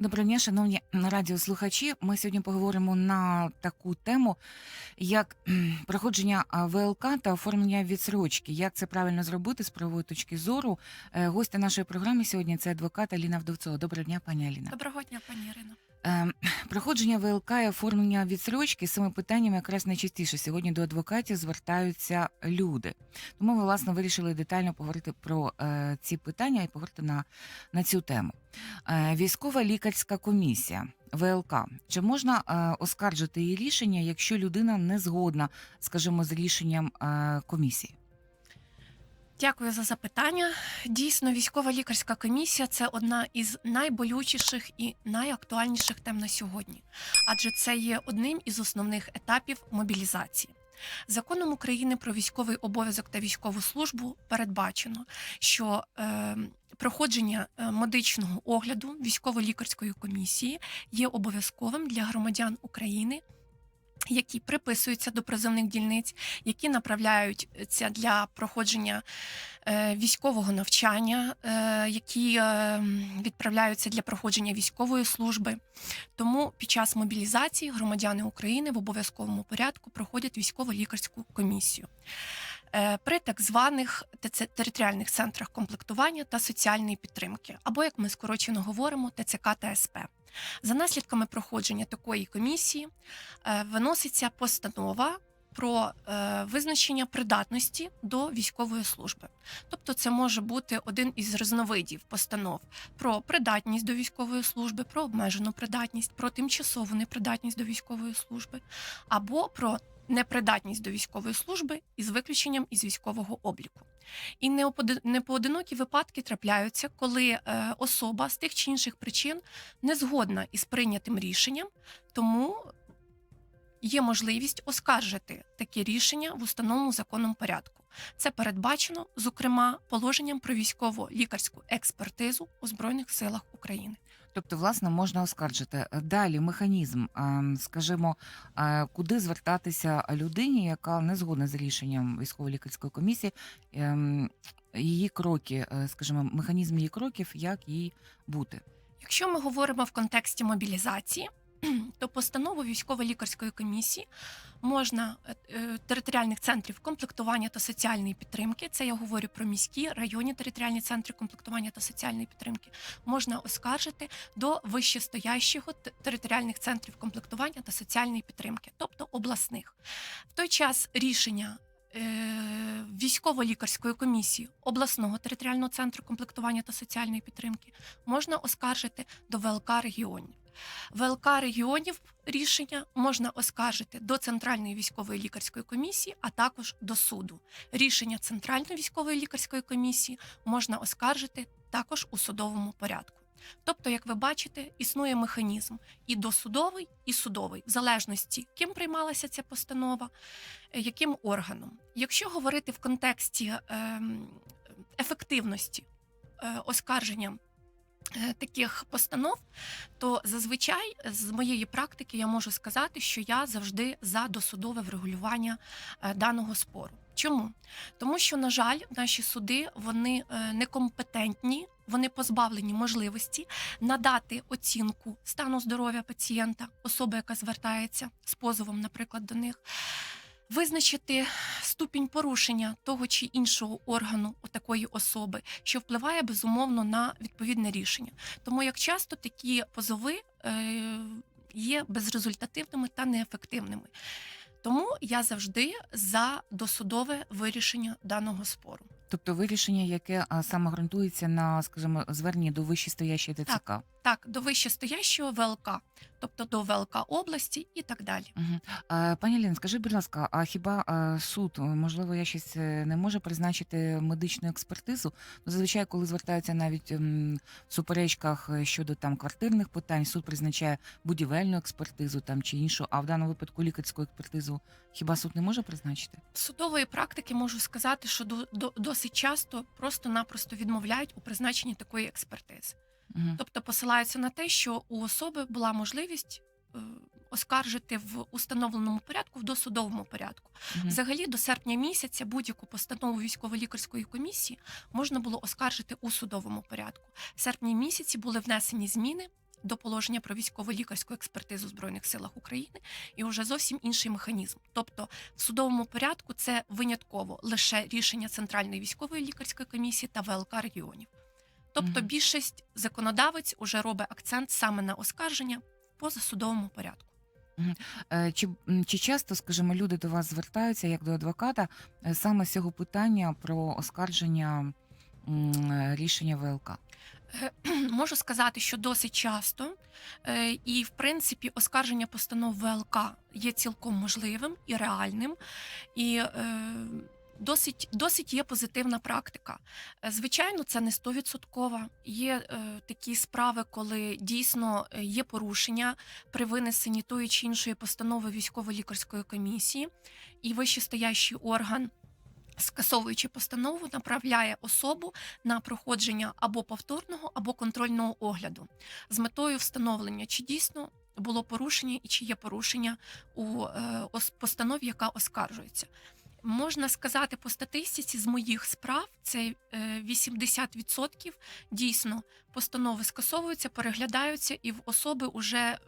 Доброго дня, шановні радіослухачі. Ми сьогодні поговоримо на таку тему, як проходження ВЛК та оформлення відсрочки. Як це правильно зробити з правової точки зору? Е, Гостя нашої програми сьогодні це адвокат Аліна Вдовцова. Доброго дня, пані Аліна. Доброго дня, пані Ірино. Е, Проходження ВЛК і оформлення відсрочки з цими питаннями якраз найчастіше сьогодні до адвокатів звертаються люди. Тому ми власне вирішили детально поговорити про е, ці питання і поговорити на, на цю тему. Е, Військова лікарська комісія ВЛК. Чи можна е, оскаржити її рішення, якщо людина не згодна, скажімо, з рішенням комісії? Дякую за запитання. Дійсно, військова лікарська комісія це одна із найболючіших і найактуальніших тем на сьогодні, адже це є одним із основних етапів мобілізації. Законом України про військовий обов'язок та військову службу передбачено, що е, проходження е, медичного огляду військово-лікарської комісії є обов'язковим для громадян України. Які приписуються до призовних дільниць, які направляються для проходження е, військового навчання, е, які е, відправляються для проходження військової служби. Тому під час мобілізації громадяни України в обов'язковому порядку проходять військово-лікарську комісію. При так званих територіальних центрах комплектування та соціальної підтримки, або як ми скорочено говоримо, ТЦК та СП. За наслідками проходження такої комісії е, виноситься постанова про е, визначення придатності до військової служби. Тобто, це може бути один із різновидів постанов про придатність до військової служби, про обмежену придатність, про тимчасову непридатність до військової служби, або про непридатність до військової служби із виключенням із військового обліку. І непоодинокі випадки трапляються, коли е, особа з тих чи інших причин не згодна із прийнятим рішенням, тому є можливість оскаржити таке рішення в установленому законом порядку. Це передбачено, зокрема, положенням про військово-лікарську експертизу у Збройних силах України. Тобто, власне, можна оскаржити. Далі механізм, скажімо, куди звертатися людині, яка не згодна з рішенням військово-лікарської комісії, ем, її кроки, е, скажімо, механізм її кроків, як їй бути. Якщо ми говоримо в контексті мобілізації, то постанову військово-лікарської комісії можна е, е, територіальних центрів комплектування та соціальної підтримки. Це я говорю про міські районні територіальні центри комплектування та соціальної підтримки. Можна оскаржити до вищестоящого територіальних центрів комплектування та соціальної підтримки, тобто обласних. В той час рішення. е, Військово-лікарської комісії обласного територіального центру комплектування та соціальної підтримки можна оскаржити до ВЛК регіонів. ВЛК регіонів рішення можна оскаржити до Центральної військової лікарської комісії, а також до суду. Рішення Центральної військової лікарської комісії можна оскаржити також у судовому порядку. Тобто, як ви бачите, існує механізм і досудовий, і судовий, в залежності, ким приймалася ця постанова, е, яким органом. Якщо говорити в контексті ем, ефективності е, оскарження таких постанов, то зазвичай з моєї практики я можу сказати, що я завжди за досудове врегулювання е, даного спору. Чому? Тому що, на жаль, наші суди вони е, некомпетентні, вони позбавлені можливості надати оцінку стану здоров'я пацієнта, особи, яка звертається з позовом, наприклад, до них. Визначити ступінь порушення того чи іншого органу у такої особи, що впливає безумовно на відповідне рішення. Тому як часто такі позови е, є безрезультативними та неефективними. Тому я завжди за досудове вирішення даного спору. Тобто вирішення, яке а, саме ґрунтується на, скажімо, зверненні до вищестоящої ТЦК. Так, до вищестоящого ВЛК, тобто до ВЛК області і так далі. Угу. А, пані Лін, скажіть, будь ласка, а хіба а, суд, можливо, я щось е, не може призначити медичну експертизу? Ну, зазвичай, коли звертаються навіть ем, в суперечках е, щодо там квартирних питань, суд призначає будівельну експертизу там чи іншу, а в даному випадку лікарську експертизу хіба суд не може призначити? З судової практики можу сказати, що до, до, до, досить часто просто-напросто відмовляють у призначенні такої експертизи. Угу. Тобто посилаються на те, що у особи була можливість е, оскаржити в установленому порядку, в досудовому порядку. Взагалі, до серпня місяця будь-яку постанову військово-лікарської комісії можна було оскаржити у судовому порядку. В серпні місяці були внесені зміни до положення про військово-лікарську експертизу в Збройних силах України і вже зовсім інший механізм. Тобто в судовому порядку це винятково лише рішення Центральної військової лікарської комісії та ВЛК регіонів. Тобто більшість законодавець уже робить акцент саме на оскарження в позасудовому порядку. Е, Чи, чи часто, скажімо, люди до вас звертаються як до адвоката е, саме з цього питання про оскарження е, рішення ВЛК? Можу сказати, що досить часто, е, і в принципі оскарження постанов ВЛК є цілком можливим і реальним, і е, досить, досить є позитивна практика. Е, Звичайно, це не стовідсоткова. Є такі справи, коли дійсно є порушення при винесенні тої чи іншої постанови військово-лікарської комісії, і вищестоящий орган. Скасовуючи постанову, направляє особу на проходження або повторного, або контрольного огляду з метою встановлення, чи дійсно було порушення і чи є порушення у е, постанові, яка оскаржується. Можна сказати по статистиці з моїх справ, це е, 80% дійсно постанови скасовуються, переглядаються, і в особи уже,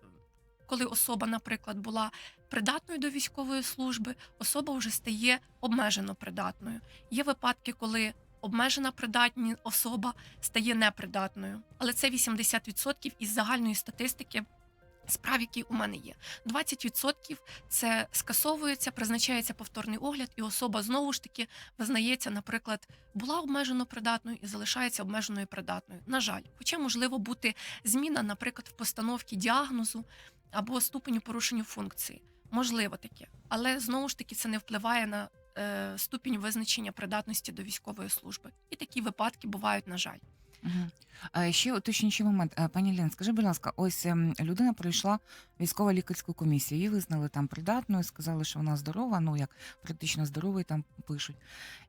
коли особа, наприклад, була придатною до військової служби, особа вже стає обмежено придатною. Є випадки, коли обмежена придатні особа стає непридатною, але це 80% із загальної статистики. Справ, які у мене є, 20% це скасовується, призначається повторний огляд, і особа знову ж таки визнається, наприклад, була обмежено придатною і залишається обмеженою придатною. На жаль, хоча можливо бути зміна, наприклад, в постановці діагнозу або ступеню порушення функції. Можливо таке, але знову ж таки це не впливає на е, ступінь визначення придатності до військової служби. І такі випадки бувають, на жаль. Мгм. Ще уточнюючий момент. Е, Пані Лен, скажи, будь ласка, ось ем, людина пройшла військово-лікарську комісію, її визнали там придатною, сказали, що вона здорова, ну як практично здоровий там пишуть.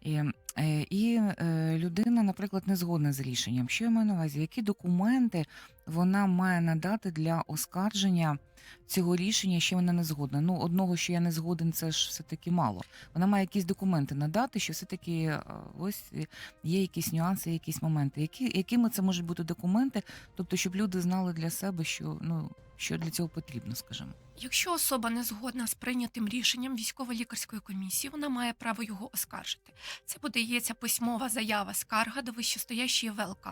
І, е, і е, людина, наприклад, не згодна з рішенням. Що я маю на увазі? Які документи вона має надати для оскарження цього рішення, що вона не згодна? Ну, одного, що я не згоден, це ж все-таки мало. Вона має якісь документи надати, що все-таки е, ось є якісь нюанси, якісь моменти. Які, якими це можуть бути документи? Тобто, щоб люди знали для себе, що ну що для цього потрібно, скажімо. Якщо особа не згодна з прийнятим рішенням військово-лікарської комісії, вона має право його оскаржити. Це подається письмова заява скарга до вищестоящої ВЛК.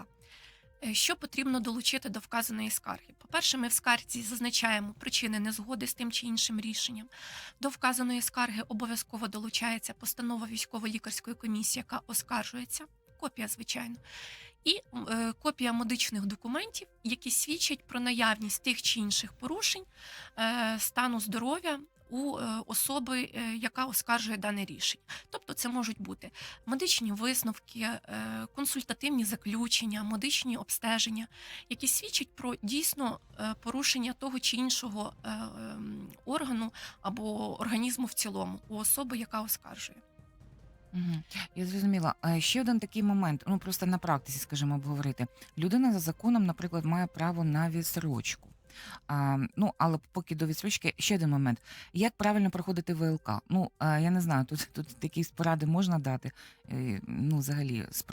Е, Що потрібно долучити до вказаної скарги? По-перше, ми в скарзі зазначаємо причини незгоди з тим чи іншим рішенням. До вказаної скарги обов'язково долучається постанова військово-лікарської комісії, яка оскаржується, копія, звичайно, і е, копія медичних документів, які свідчать про наявність тих чи інших порушень е, стану здоров'я у е, особи, яка оскаржує дане рішення. Тобто, це можуть бути медичні висновки, консультативні заключення, медичні обстеження, які свідчать про дійсно порушення того чи іншого органу або організму в цілому у особи, яка оскаржує. Я зрозуміла. А ще один такий момент, ну просто на практиці, скажімо, обговорити. Людина за законом, наприклад, має право на відсрочку. А, ну, але поки до відсрочки, ще один момент. Як правильно проходити ВЛК? Ну, а, я не знаю, тут, тут якісь поради можна дати, е, ну, взагалі, з,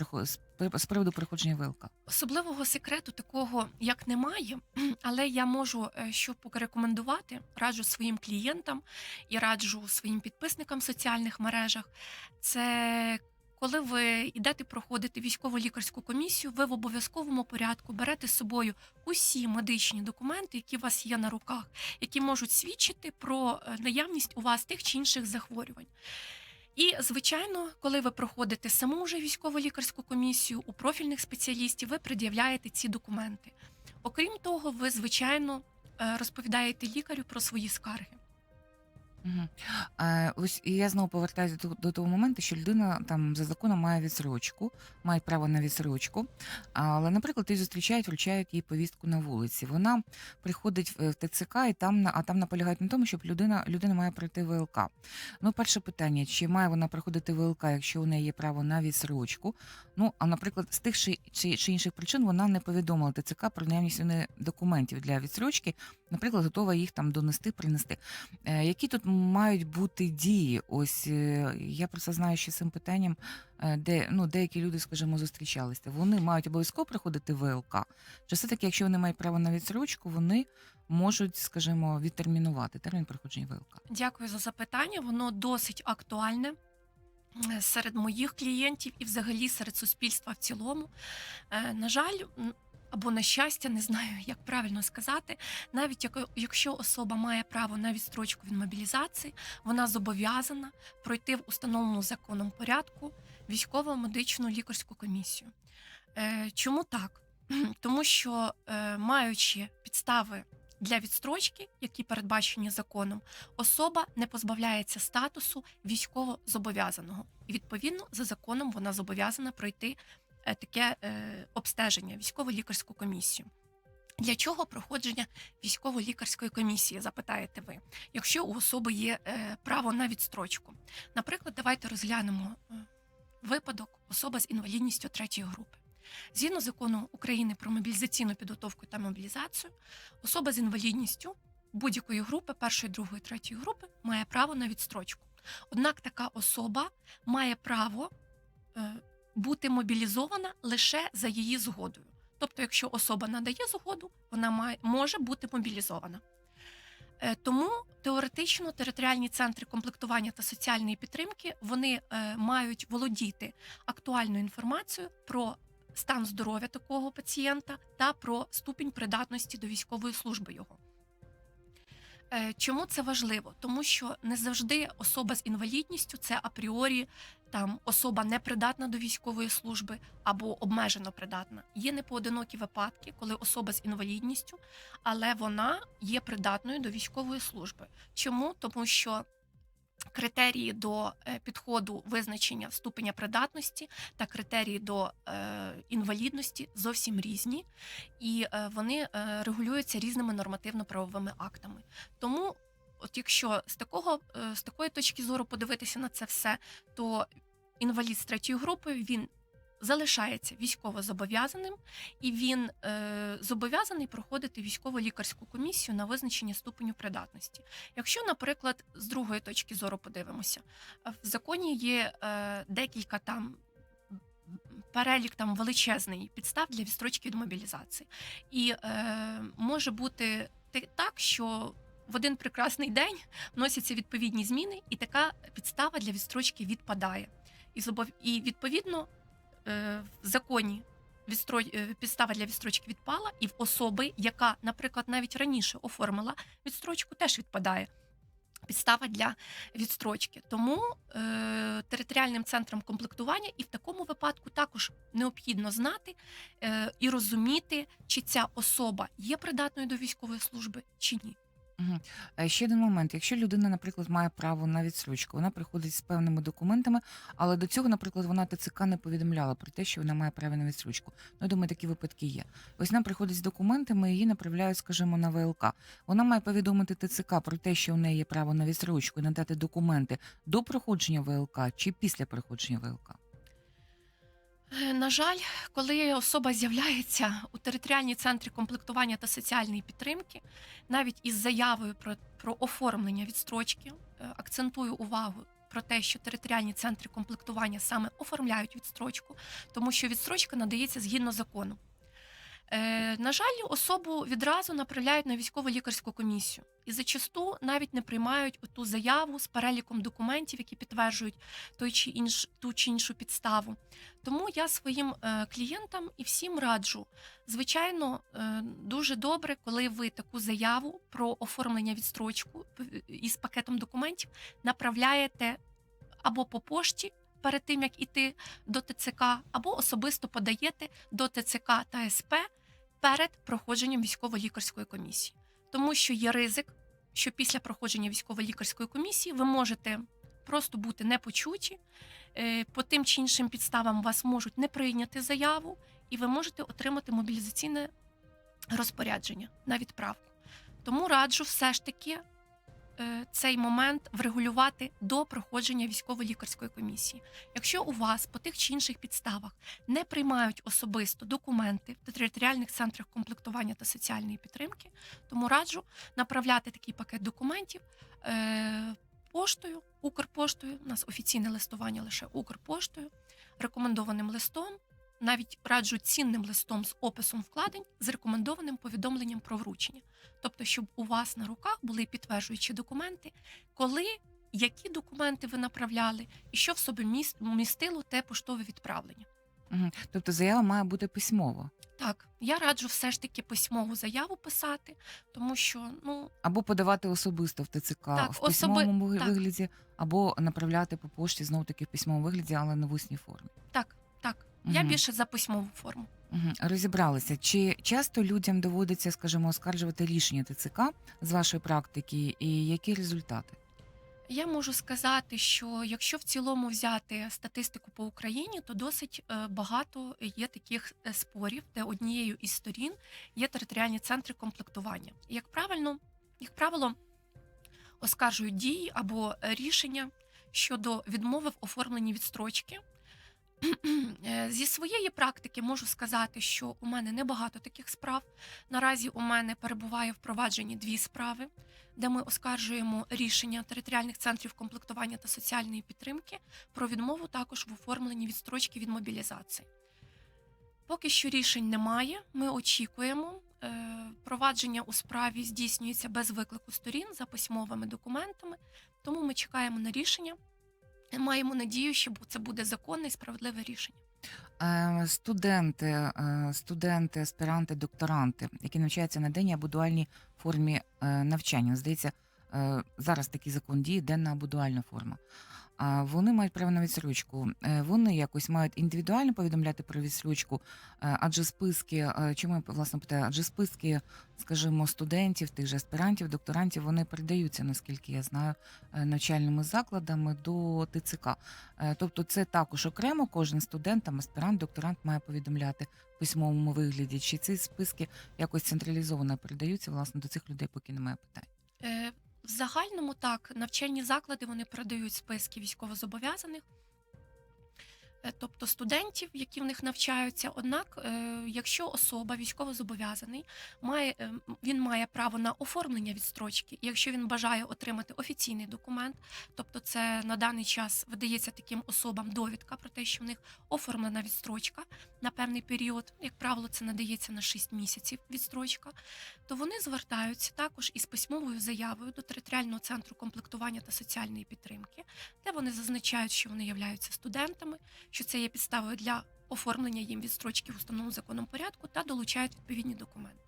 з приводу проходження ВЛК. Особливого секрету такого як немає, але я можу е, що порекомендувати, раджу своїм клієнтам і раджу своїм підписникам в соціальних мережах. Це коли ви йдете проходити військово-лікарську комісію, ви в обов'язковому порядку берете з собою усі медичні документи, які у вас є на руках, які можуть свідчити про е, наявність у вас тих чи інших захворювань. І, звичайно, коли ви проходите саму вже військово-лікарську комісію у профільних спеціалістів, ви пред'являєте ці документи. Окрім того, ви, звичайно, е, розповідаєте лікарю про свої скарги. Угу. А, ось і я знову повертаюся до, до того моменту, що людина там за законом має відсрочку, має право на відсрочку. Але, наприклад, її зустрічають, вручають їй повістку на вулиці. Вона приходить в ТЦК, і там на- а там наполягають на тому, щоб людина людина має пройти ВЛК. Ну, перше питання: чи має вона проходити ВЛК, якщо у неї є право на відсрочку? Ну, а наприклад, з тих чи, чи, інших причин вона не повідомила ТЦК про наявність документів для відсрочки, наприклад, готова їх там донести, принести. Е, Які тут мають бути дії? Ось е, я просто знаю, що цим питанням, е, де ну деякі люди, скажімо, зустрічалися. Вони мають обов'язково приходити в ВЛК. Чи все таки, якщо вони мають право на відсрочку, вони можуть, скажімо, відтермінувати термін проходження ВЛК? Дякую за запитання. Воно досить актуальне серед моїх клієнтів і взагалі серед суспільства в цілому. На жаль, або на щастя, не знаю, як правильно сказати, навіть якщо особа має право на відстрочку від мобілізації, вона зобов'язана пройти в установленому законом порядку військово-медичну лікарську комісію. Е, Чому так? Тому що е, маючи підстави для відстрочки, які передбачені законом, особа не позбавляється статусу військово зобов'язаного, і відповідно за законом вона зобов'язана пройти таке е, обстеження військово-лікарську комісію. Для чого проходження військово-лікарської комісії, запитаєте ви, якщо у особи є е, право на відстрочку? Наприклад, давайте розглянемо е, випадок особа з інвалідністю третьої групи. Згідно закону України про мобілізаційну підготовку та мобілізацію, особа з інвалідністю будь-якої групи, першої, другої, третьої групи, має право на відстрочку. Однак така особа має право е, бути мобілізована лише за її згодою. Тобто, якщо особа надає згоду, вона має, може бути мобілізована. Е, Тому теоретично територіальні центри комплектування та соціальної підтримки вони е, мають володіти актуальною інформацією про стан здоров'я такого пацієнта та про ступінь придатності до військової служби його. Е, Чому це важливо? Тому що не завжди особа з інвалідністю це апріорі там особа непридатна до військової служби або обмежено придатна. Є непоодинокі випадки, коли особа з інвалідністю, але вона є придатною до військової служби. Чому? Тому що критерії до е, підходу визначення ступеня придатності та критерії до е, інвалідності зовсім різні, і е, вони регулюються різними нормативно-правовими актами. Тому, от якщо з такого з такої точки зору подивитися на це все, то інвалід з третьої групи він залишається військово зобов'язаним, і він е, зобов'язаний проходити військово-лікарську комісію на визначення ступеню придатності. Якщо, наприклад, з другої точки зору подивимося, е, в законі є е, декілька там. Перелік там величезний підстав для відстрочки від мобілізації, і е, може бути так, що в один прекрасний день вносяться відповідні зміни, і така підстава для відстрочки відпадає. І і відповідно в законі відстро- е, підстава для відстрочки відпала, і в особи, яка, наприклад, навіть раніше оформила відстрочку, теж відпадає. Підстава для відстрочки. Тому е, територіальним центром комплектування і в такому випадку також необхідно знати е, і розуміти, чи ця особа є придатною до військової служби чи ні. Мгм. Е, Ще один момент. Якщо людина, наприклад, має право на відсрочку, вона приходить з певними документами, але до цього, наприклад, вона ТЦК не повідомляла про те, що вона має право на відсрочку. Ну, я думаю, такі випадки є. Ось вона приходить з документами, її направляють, скажімо, на ВЛК. Вона має повідомити ТЦК про те, що у неї є право на відсрочку, і надати документи до проходження ВЛК чи після проходження ВЛК. Е, На жаль, коли особа з'являється у територіальній центрі комплектування та соціальної підтримки, навіть із заявою про, про оформлення відстрочки, е, акцентую увагу про те, що територіальні центри комплектування саме оформляють відстрочку, тому що відстрочка надається згідно закону. Е, на жаль, особу відразу направляють на військово лікарську комісію і зачасту навіть не приймають ту заяву з переліком документів, які підтверджують той чи інш, ту чи іншу підставу. Тому я своїм е, клієнтам і всім раджу. Звичайно, е, дуже добре, коли ви таку заяву про оформлення відстрочку із пакетом документів направляєте або по пошті. Перед тим як іти до ТЦК, або особисто подаєте до ТЦК та СП перед проходженням військово-лікарської комісії, тому що є ризик, що після проходження військово-лікарської комісії ви можете просто бути непочуті, е, по тим чи іншим підставам вас можуть не прийняти заяву, і ви можете отримати мобілізаційне розпорядження на відправку. Тому раджу все ж таки цей момент врегулювати до проходження військово-лікарської комісії. Якщо у вас по тих чи інших підставах не приймають особисто документи в територіальних центрах комплектування та соціальної підтримки, тому раджу направляти такий пакет документів е, поштою, Укрпоштою. У нас офіційне листування лише Укрпоштою, рекомендованим листом. Навіть раджу цінним листом з описом вкладень з рекомендованим повідомленням про вручення. Тобто, щоб у вас на руках були підтверджуючі документи, коли, які документи ви направляли, і що в собі міс- містило те поштове відправлення. Тобто заява має бути письмова. Так, я раджу все ж таки письмову заяву писати, тому що ну Або подавати особисто в ТЦК Так, в особи- письмовому так. вигляді, або направляти по пошті знову таки в письмовому вигляді, але не в усній формі. так, так. Я Мгм. більше за письмову форму. Мгм. Розібралися. Чи часто людям доводиться, скажімо, оскаржувати рішення ТЦК з вашої практики, і які результати? Я можу сказати, що якщо в цілому взяти статистику по Україні, то досить е, багато є таких е, спорів, де однією із сторін є територіальні центри комплектування. І, Як правильно, як правило, оскаржують дії або рішення щодо відмови в оформленні відстрочки. Е, Зі своєї практики можу сказати, що у мене небагато таких справ. Наразі у мене перебуває в провадженні дві справи, де ми оскаржуємо рішення територіальних центрів комплектування та соціальної підтримки про відмову також в оформленні відстрочки від мобілізації. Поки що рішень немає. Ми очікуємо. Е, Провадження у справі здійснюється без виклику сторін за письмовими документами, тому ми чекаємо на рішення. Маємо надію, що це буде законне і справедливе рішення. Е, Студенти, е, студенти, аспіранти, докторанти, які навчаються на денній або дуальній формі е, навчання. Здається, зараз такий закон діє, денна або дуальна форма. А Вони мають право на відсрочку. Е, Вони якось мають індивідуально повідомляти про відсрочку, е, адже списки, е, чому я власне питаю, адже списки, скажімо, студентів, тих же аспірантів, докторантів, вони передаються, наскільки я знаю, е, навчальними закладами до ТЦК. Е, Тобто, це також окремо кожен студент, там, аспірант, докторант має повідомляти в письмовому вигляді, чи ці списки якось централізовано передаються власне до цих людей, поки немає питань. В загальному так, навчальні заклади вони продають списки військовозобов'язаних, тобто студентів, які в них навчаються. Однак, е, якщо особа військовозобов'язаний, має, е, він має право на оформлення відстрочки, якщо він бажає отримати офіційний документ, тобто це на даний час видається таким особам довідка про те, що в них оформлена відстрочка на певний період, як правило, це надається на 6 місяців відстрочка то вони звертаються також із письмовою заявою до територіального центру комплектування та соціальної підтримки, де вони зазначають, що вони являються студентами, що це є підставою для оформлення їм відстрочки в установленому законом порядку та долучають відповідні документи.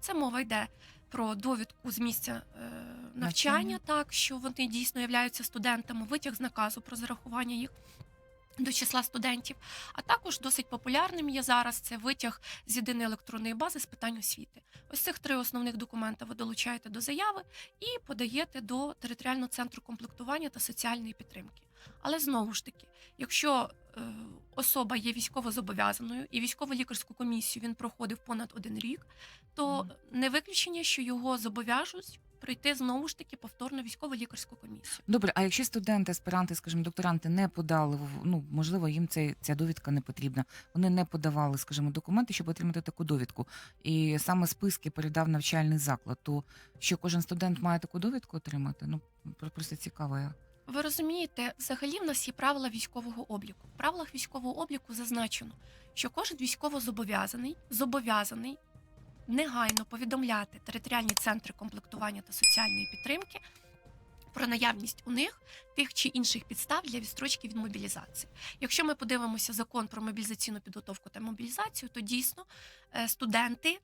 Це мова йде про довідку з місця е, навчання, так що вони дійсно являються студентами, витяг з наказу про зарахування їх. До числа студентів, а також досить популярним є зараз це витяг з єдиної електронної бази з питань освіти. Ось цих три основних документи ви долучаєте до заяви і подаєте до територіального центру комплектування та соціальної підтримки. Але знову ж таки, якщо е, особа є військовозобов'язаною і військово-лікарську комісію він проходив понад один рік, то не виключення, що його зобов'яжуть пройти знову ж таки повторно військово-лікарську комісію. Добре, а якщо студенти, аспіранти, скажімо, докторанти не подали, ну можливо, їм цей, ця довідка не потрібна. Вони не подавали, скажімо, документи, щоб отримати таку довідку. І саме списки передав навчальний заклад. То що кожен студент має таку довідку отримати? Ну про- просто цікаво. Я Ви розумієте, взагалі в нас є правила військового обліку. В правилах військового обліку зазначено, що кожен військовозобов'язаний зобов'язаний негайно повідомляти територіальні центри комплектування та соціальної підтримки про наявність у них тих чи інших підстав для відстрочки від мобілізації. Якщо ми подивимося закон про мобілізаційну підготовку та мобілізацію, то дійсно е, студенти.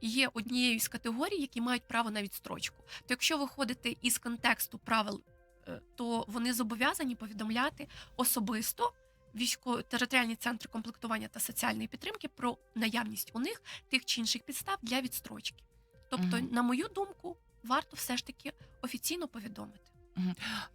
Є однією з категорій, які мають право на відстрочку. То якщо виходити із контексту правил е, то вони зобов'язані повідомляти особисто військо територіальні центри комплектування та соціальної підтримки про наявність у них тих чи інших підстав для відстрочки. Тобто, угу. на мою думку, варто все ж таки офіційно повідомити.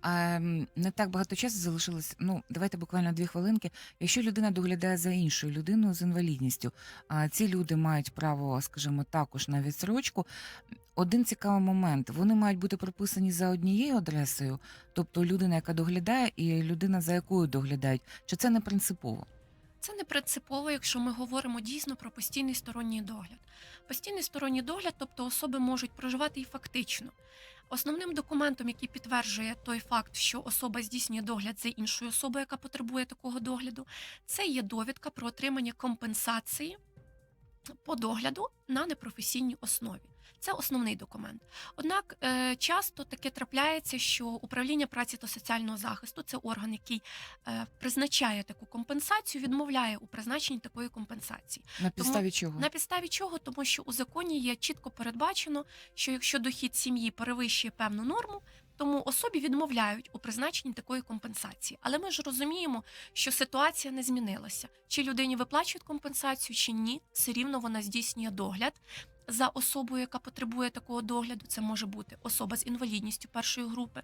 Ем, Не так багато часу залишилось. Ну, давайте буквально дві хвилинки. Якщо людина доглядає за іншою людиною з інвалідністю, а ці люди мають право, скажімо, також на відсрочку. Один цікавий момент: вони мають бути прописані за однією адресою, тобто людина, яка доглядає, і людина, за якою доглядають. Чи це не принципово? Це не принципово, якщо ми говоримо дійсно про постійний сторонній догляд. Постійний сторонній догляд, тобто особи можуть проживати і фактично. Основним документом, який підтверджує той факт, що особа здійснює догляд за іншою особою, яка потребує такого догляду, це є довідка про отримання компенсації по догляду на непрофесійній основі. Це основний документ. Однак е, часто таке трапляється, що управління праці та соціального захисту це орган, який е, призначає таку компенсацію, відмовляє у призначенні такої компенсації. На підставі чого? На підставі чого? Тому що у законі є чітко передбачено, що якщо дохід сім'ї перевищує певну норму, тому особі відмовляють у призначенні такої компенсації. Але ми ж розуміємо, що ситуація не змінилася. Чи людині виплачують компенсацію, чи ні, все рівно вона здійснює догляд за особою, яка потребує такого догляду. Це може бути особа з інвалідністю першої групи.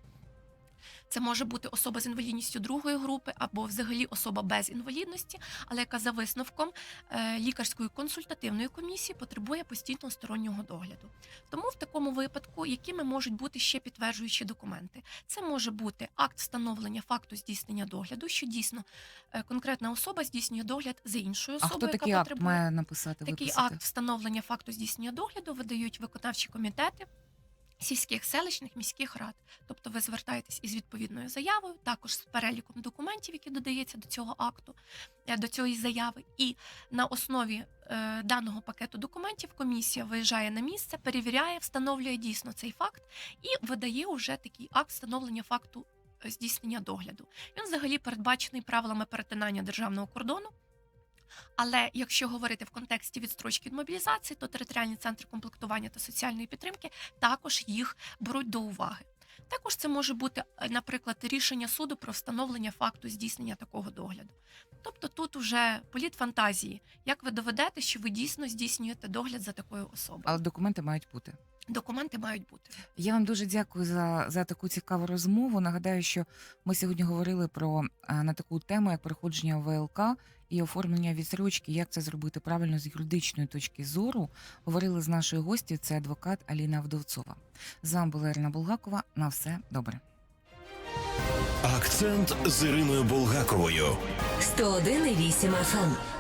Це може бути особа з інвалідністю другої групи або взагалі особа без інвалідності, але яка за висновком е, лікарської консультативної комісії потребує постійного стороннього догляду. Тому в такому випадку, якими можуть бути ще підтверджуючі документи, це може бути акт встановлення факту здійснення догляду, що дійсно е, конкретна особа здійснює догляд за іншою А особою, хто яка такий акт потребує. має написати? Такий виписати? акт встановлення факту здійснення догляду видають виконавчі комітети сільських селищних міських рад. Тобто ви звертаєтесь із відповідною заявою, також з переліком документів, які додається до цього акту, е, до цієї заяви. І на основі е, даного пакету документів комісія виїжджає на місце, перевіряє, встановлює дійсно цей факт і видає уже такий акт встановлення факту е, здійснення догляду. Він взагалі передбачений правилами перетинання державного кордону. Але якщо говорити в контексті відстрочки від мобілізації, то територіальні центри комплектування та соціальної підтримки також їх беруть до уваги. Також це може бути, е, наприклад, рішення суду про встановлення факту здійснення такого догляду. Тобто тут уже політ фантазії, як ви доведете, що ви дійсно здійснюєте догляд за такою особою. Але документи мають бути. Документи мають бути. Я вам дуже дякую за, за таку цікаву розмову. Нагадаю, що ми сьогодні говорили про е, на таку тему, як проходження ВЛК і оформлення відсрочки, як це зробити правильно з юридичної точки зору. Говорили з нашою гостю, це адвокат Аліна Вдовцова. З вами була Ірина Булгакова. На все добре. Акцент з Іриною Булгаковою. 101,8 FM.